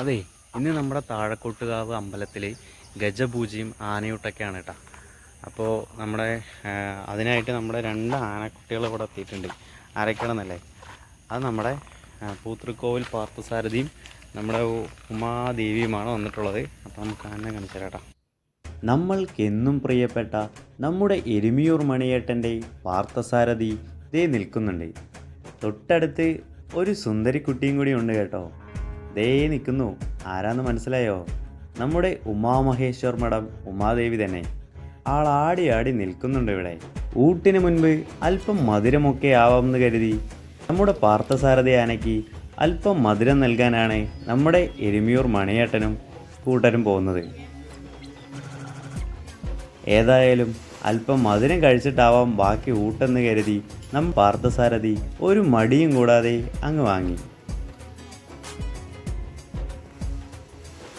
അതെ ഇന്ന് നമ്മുടെ താഴക്കോട്ടുകാവ് അമ്പലത്തിൽ ഗജപൂജയും ആനയൂട്ടൊക്കെയാണ് കേട്ടോ അപ്പോൾ നമ്മുടെ അതിനായിട്ട് നമ്മുടെ രണ്ട് ആനക്കുട്ടികൾ ഇവിടെ എത്തിയിട്ടുണ്ട്. അരക്കണമെന്നല്ലേ അത് നമ്മുടെ പൂത്തൃക്കോവിൽ പാർത്ഥസാരഥിയും നമ്മുടെ ഉമാദേവിയുമാണ് വന്നിട്ടുള്ളത്. അപ്പോൾ നമുക്ക് ആനെ കാണിച്ചു കേട്ടോ നമ്മൾക്കെന്നും പ്രിയപ്പെട്ട നമ്മുടെ എരുമിയൂർ മണിയേട്ടന്റെ പാർത്ഥസാരഥി ഇതേ നിൽക്കുന്നുണ്ട്. തൊട്ടടുത്ത് ഒരു സുന്ദരി കുട്ടിയും കൂടി ഉണ്ട് കേട്ടോ. ദേ നിൽക്കുന്നു. ആരാന്ന് മനസ്സിലായോ? നമ്മുടെ ഉമാമഹേശ്വർ മഠം ഉമാദേവി തന്നെ. ആൾ ആടി ആടി നിൽക്കുന്നുണ്ട് ഇവിടെ. ഊട്ടിന് മുൻപ് അല്പം മധുരമൊക്കെ ആവാമെന്ന് കരുതി നമ്മുടെ പാർത്ഥസാരഥി ആനയ്ക്ക് അല്പം മധുരം നൽകാനാണ് നമ്മുടെ എരുമിയൂർ മണിയേട്ടനും കൂട്ടരും പോകുന്നത്. ഏതായാലും അല്പം മധുരം കഴിച്ചിട്ടാവാം ബാക്കി ഊട്ടെന്ന് കരുതി നം പാർത്ഥസാരഥി ഒരു മടിയും കൂടാതെ അങ്ങ് വാങ്ങി.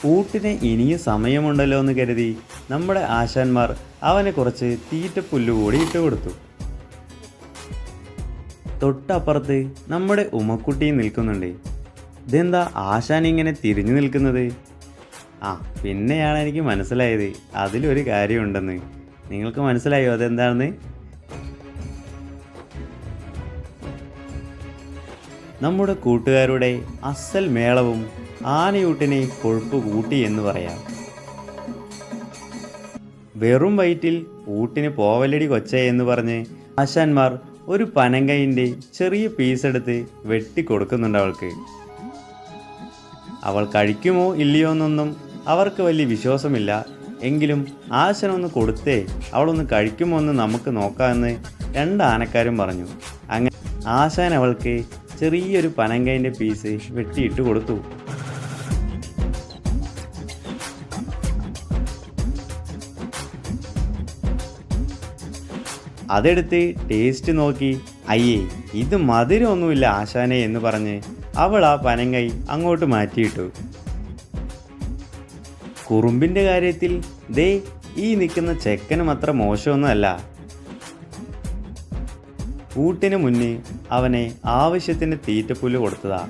ഊട്ടിന് ഇനിയും സമയമുണ്ടല്ലോ എന്ന് കരുതി നമ്മുടെ ആശാന്മാർ അവനെ കുറച്ച് തീറ്റപ്പുല്ല് കൂടി ഇട്ട് കൊടുത്തു. തൊട്ടപ്പുറത്ത് നമ്മുടെ ഉമ്മക്കുട്ടി നിൽക്കുന്നുണ്ട്. ഇതെന്താ ആശാൻ ഇങ്ങനെ തിരിഞ്ഞു നിൽക്കുന്നത്? ആ പിന്നെയാണ് എനിക്ക് മനസ്സിലായത്. അതിലൊരു കാര്യമുണ്ടെന്ന്. നിങ്ങൾക്ക് മനസ്സിലായോ അതെന്താണെന്ന്? നമ്മുടെ കൂട്ടുകാരുടെ അസൽ മേളവും ആനയൂട്ടിനെ കൊഴുപ്പ് കൂട്ടി എന്ന് പറയാം. വെറും വയറ്റിൽ ഊട്ടിന് പോവലടി കൊച്ചേ എന്ന് പറഞ്ഞ് ആശാന്മാർ ഒരു പനങ്കൈന്റെ ചെറിയ പീസെടുത്ത് വെട്ടി കൊടുക്കുന്നുണ്ട് അവൾക്ക്. അവൾ കഴിക്കുമോ ഇല്ലയോ എന്നൊന്നും അവർക്ക് വലിയ വിശ്വാസമില്ല. എങ്കിലും ആശനൊന്ന് കൊടുത്തേ അവളൊന്ന് കഴിക്കുമോ എന്ന് നമുക്ക് നോക്കാമെന്ന് രണ്ട് ആനക്കാരും പറഞ്ഞു. അങ്ങനെ ആശാൻ അവൾക്ക് ചെറിയൊരു പനങ്കൈന്റെ പീസ് വെട്ടിയിട്ട് കൊടുത്തു. അതെടുത്ത് ടേസ്റ്റ് നോക്കി. അയ്യേ ഇത് മധുരമൊന്നുമില്ല ആശാനെ എന്ന് പറഞ്ഞ് അവൾ ആ പനങ്കൈ അങ്ങോട്ട് മാറ്റിയിട്ടു. കുറുമ്പിന്റെ കാര്യത്തിൽ ദേ ഈ നിൽക്കുന്ന ചെക്കനും അത്ര മോശമൊന്നുമല്ല. കൂട്ടിന് മുന്നേ അവനെ ആവശ്യത്തിന് തീറ്റപ്പുല്ല് കൊടുത്തതാ.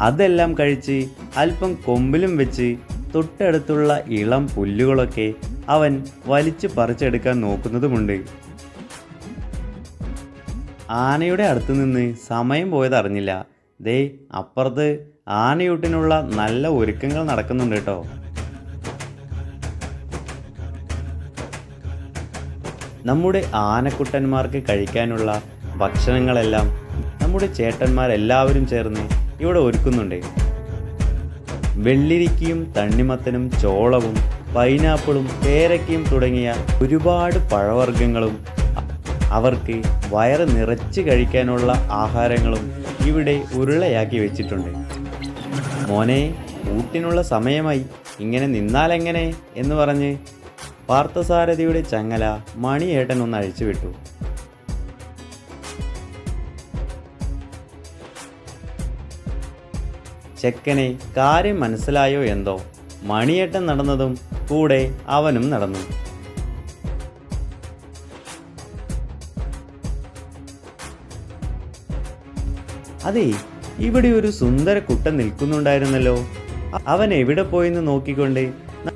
അതെല്ലാം കഴിച്ച് അല്പം കൊമ്പിലും വെച്ച് തൊട്ടടുത്തുള്ള ഇളം പുല്ലുകളൊക്കെ അവൻ വലിച്ചു പറിച്ചെടുക്കാൻ നോക്കുന്നതുമുണ്ട്. ആനയുടെ അടുത്ത് നിന്ന് സമയം പോയതറിഞ്ഞില്ല ദേ അപ്പുറത്ത് ആനയൂട്ടിനുള്ള നല്ല ഒരുക്കങ്ങൾ നടക്കുന്നുണ്ട് കേട്ടോ. നമ്മുടെ ആനക്കുട്ടന്മാർക്ക് കഴിക്കാനുള്ള ഭക്ഷണങ്ങളെല്ലാം നമ്മുടെ ചേട്ടന്മാരെല്ലാവരും ചേർന്ന് ഇവിടെ ഒരുക്കുന്നുണ്ട്. വെള്ളിരിക്കയും തണ്ണിമത്തനും ചോളവും പൈനാപ്പിളും പേരക്കയും തുടങ്ങിയ ഒരുപാട് പഴവർഗങ്ങളും അവർക്ക് വയറ് നിറച്ച് കഴിക്കാനുള്ള ആഹാരങ്ങളും ഇവിടെ ഉരുളയാക്കി വെച്ചിട്ടുണ്ട്. മോനെ ഊട്ടിനുള്ള സമയമായി. ഇങ്ങനെ നിന്നാലെങ്ങനെ? എന്ന് പറഞ്ഞ് പാർത്ഥസാരഥിയുടെ ചങ്ങല മണിയേട്ടൻ ഒന്ന് അഴിച്ചു വിട്ടു. ചെക്കനെ കാര്യം മനസ്സിലായോ എന്തോ? മണിയേട്ടൻ നടന്നതും കൂടെ അവനും നടന്നു. അതെ ഇവിടെ ഒരു സുന്ദര കുട്ടൻ നിൽക്കുന്നുണ്ടായിരുന്നല്ലോ. അവൻ എവിടെ പോയെന്ന് നോക്കിക്കൊണ്ട്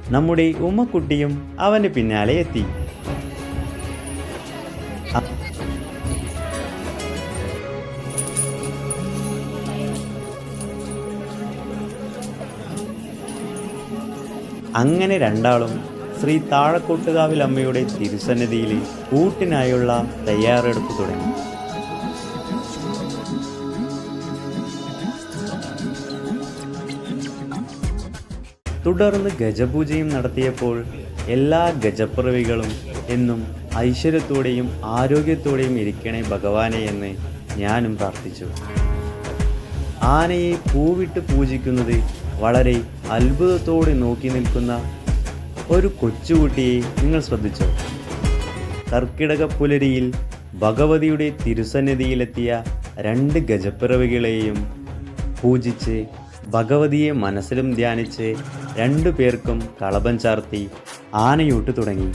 നമ്മുടെ ഉമ്മക്കുട്ടിയും അവന് പിന്നാലെ എത്തി. അങ്ങനെ രണ്ടാളും ശ്രീ താഴക്കോട്ടുകാവിൽ അമ്മയുടെ തിരുസന്നിധിയിൽ കൂട്ടിനായുള്ള തയ്യാറെടുപ്പ് തുടങ്ങി. തുടർന്ന് ഗജപൂജയും നടത്തിയപ്പോൾ എല്ലാ ഗജപ്പിറവികളും എന്നും ഐശ്വര്യത്തോടെയും ആരോഗ്യത്തോടെയും ഇരിക്കണേ ഭഗവാനെ എന്ന് ഞാനും പ്രാർത്ഥിച്ചു. ആനയെ പൂവിട്ട് പൂജിക്കുന്നത് വളരെ അത്ഭുതത്തോടെ നോക്കി നിൽക്കുന്ന ഒരു കൊച്ചുകുട്ടിയെ നിങ്ങൾ ശ്രദ്ധിച്ചോ? കർക്കിടക പുലരിയിൽ ഭഗവതിയുടെ തിരുസന്നിധിയിലെത്തിയ രണ്ട് ഗജപ്പിറവികളെയും പൂജിച്ച് ഭഗവതിയെ മനസ്സിലും ധ്യാനിച്ച് രണ്ടു പേർക്കും കളഭം ചാർത്തി ആനയൂട്ട് തുടങ്ങി.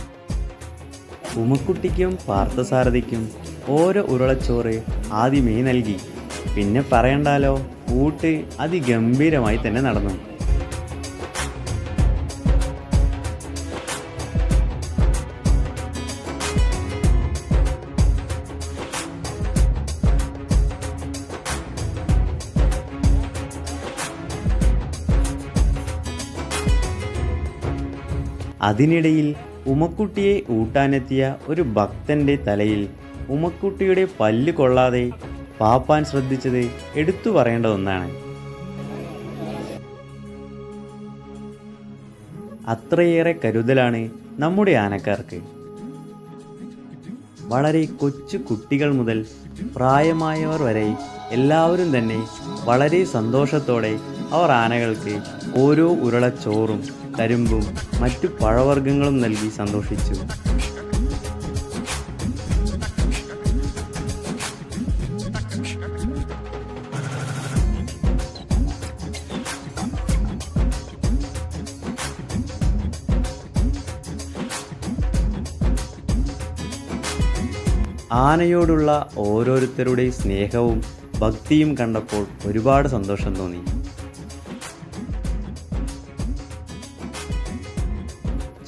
ഉമക്കുട്ടിക്കും പാർത്ഥസാരഥിക്കും ഓരോ ഉരുളച്ചോറ് ആദ്യമേ നൽകി. പിന്നെ പറയണ്ടാലോ? ഊട്ട് അതിഗംഭീരമായി തന്നെ നടന്നു. അതിനിടയിൽ ഉമക്കുട്ടിയെ ഊട്ടാനെത്തിയ ഒരു ഭക്തന്റെ തലയിൽ ഉമക്കുട്ടിയുടെ പല്ല് കൊള്ളാതെ പാപ്പാൻ ശ്രദ്ധിച്ചത് എടുത്തു പറയേണ്ട ഒന്നാണ്. അത്രയേറെ കരുതലാണ് നമ്മുടെ ആനക്കാർക്ക്. വളരെ കൊച്ചു കുട്ടികൾ മുതൽ പ്രായമായവർ വരെ എല്ലാവരും തന്നെ വളരെ സന്തോഷത്തോടെ അവർ ആനകൾക്ക് ഓരോ ഉരുളച്ചോറും ചോറും കരിമ്പും മറ്റു പഴവർഗങ്ങളും നൽകി സന്തോഷിച്ചു. ആനയോടുള്ള ഓരോരുത്തരുടെയും സ്നേഹവും ഭക്തിയും കണ്ടപ്പോൾ ഒരുപാട് സന്തോഷം തോന്നി.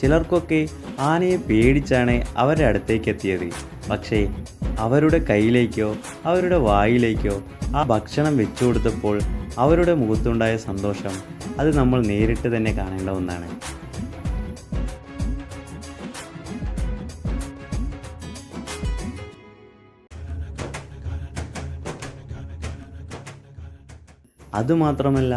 ചിലർക്കൊക്കെ ആനയെ പേടിച്ചാണ് അവരുടെ അടുത്തേക്ക് എത്തിയത് പക്ഷേ അവരുടെ കയ്യിലേക്കോ അവരുടെ വായിലേക്കോ ആ ഭക്ഷണം വെച്ചു കൊടുത്തപ്പോൾ അവരുടെ മുഖത്തുണ്ടായ സന്തോഷം അത് നമ്മൾ നേരിട്ട് തന്നെ കാണേണ്ട ഒന്നാണ്. അതുമാത്രമല്ല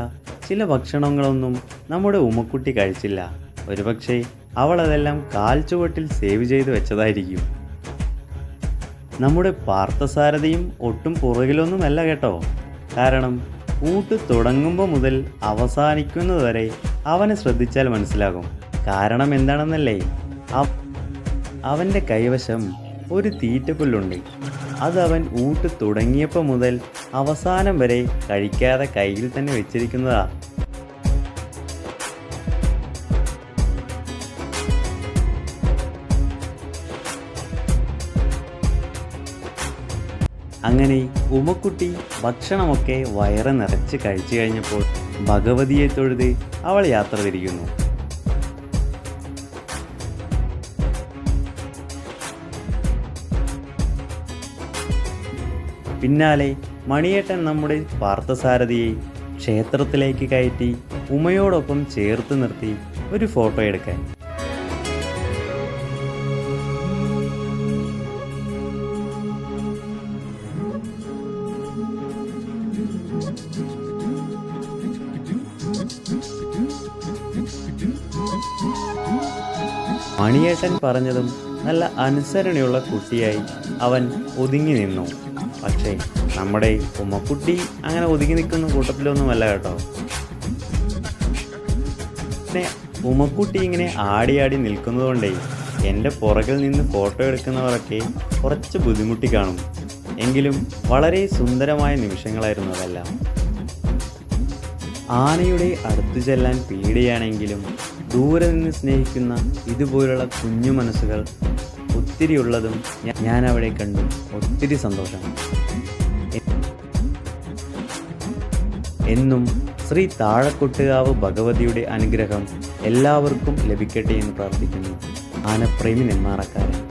ചില ഭക്ഷണങ്ങളൊന്നും നമ്മുടെ ഉമ്മക്കുട്ടി കഴിച്ചില്ല. ഒരുപക്ഷെ അവൾ അതെല്ലാം കാൽ ചുവട്ടിൽ സേവ് ചെയ്ത് വെച്ചതായിരിക്കും. നമ്മുടെ പാർത്ഥസാരഥിയും ഒട്ടും പുറകിലൊന്നുമല്ല കേട്ടോ. കാരണം ഊട്ട് തുടങ്ങുമ്പോൾ മുതൽ അവസാനിക്കുന്നത് വരെ അവനെ ശ്രദ്ധിച്ചാൽ മനസ്സിലാകും. കാരണം എന്താണെന്നല്ലേ? അവ- അവന്റെ കൈവശം ഒരു തീറ്റപ്പുല്ലുണ്ട്. അത് അവൻ ഊട്ട് തുടങ്ങിയപ്പോൾ മുതൽ അവസാനം വരെ കഴിക്കാതെ കയ്യിൽ തന്നെ വെച്ചിരിക്കുന്നതാ. അങ്ങനെ ഉമക്കുട്ടി ഭക്ഷണമൊക്കെ വയറ് നിറച്ച് കഴിച്ചു കഴിഞ്ഞപ്പോൾ ഭഗവതിയെ തൊഴുത് അവൾ യാത്ര തിരിക്കുന്നു പിന്നാലെ മണിയേട്ടൻ നമ്മുടെ പാർത്ഥസാരഥിയെ ക്ഷേത്രത്തിലേക്ക് കയറ്റി ഉമയോടൊപ്പം ചേർത്ത് നിർത്തി ഒരു ഫോട്ടോ എടുക്കാൻ. മണിയേട്ടൻ പറഞ്ഞതും നല്ല അനുസരണയുള്ള കുട്ടിയായി അവൻ ഒതുങ്ങി നിന്നു. പക്ഷേ നമ്മുടെ ഉമ്മക്കുട്ടി അങ്ങനെ ഒതുങ്ങി നിൽക്കുന്ന കൂട്ടത്തിലൊന്നുമല്ല കേട്ടോ. പിന്നെ ഉമ്മക്കുട്ടി ഇങ്ങനെ ആടി ആടി നിൽക്കുന്നതുകൊണ്ടേ എന്റെ പുറകിൽ നിന്ന് ഫോട്ടോ എടുക്കുന്നവരൊക്കെ കുറച്ച് ബുദ്ധിമുട്ടി കാണും. എങ്കിലും വളരെ സുന്ദരമായ നിമിഷങ്ങളായിരുന്നു അതെല്ലാം. ആനയുടെ അടുത്തു ചെല്ലാൻ പേടിയാണെങ്കിലും ദൂരെ നിന്ന് സ്നേഹിക്കുന്ന ഇതുപോലുള്ള കുഞ്ഞു മനസ്സുകൾ ഒത്തിരി ഉള്ളതും ഞാൻ അവിടെ കണ്ടു. ഒത്തിരി സന്തോഷം. എന്നും ശ്രീ താഴക്കൊട്ടുകാവ് ഭഗവതിയുടെ അനുഗ്രഹം എല്ലാവർക്കും ലഭിക്കട്ടെ എന്ന് പ്രാർത്ഥിക്കുന്നു. ആനപ്രേമി നെന്മാറക്കാരൻ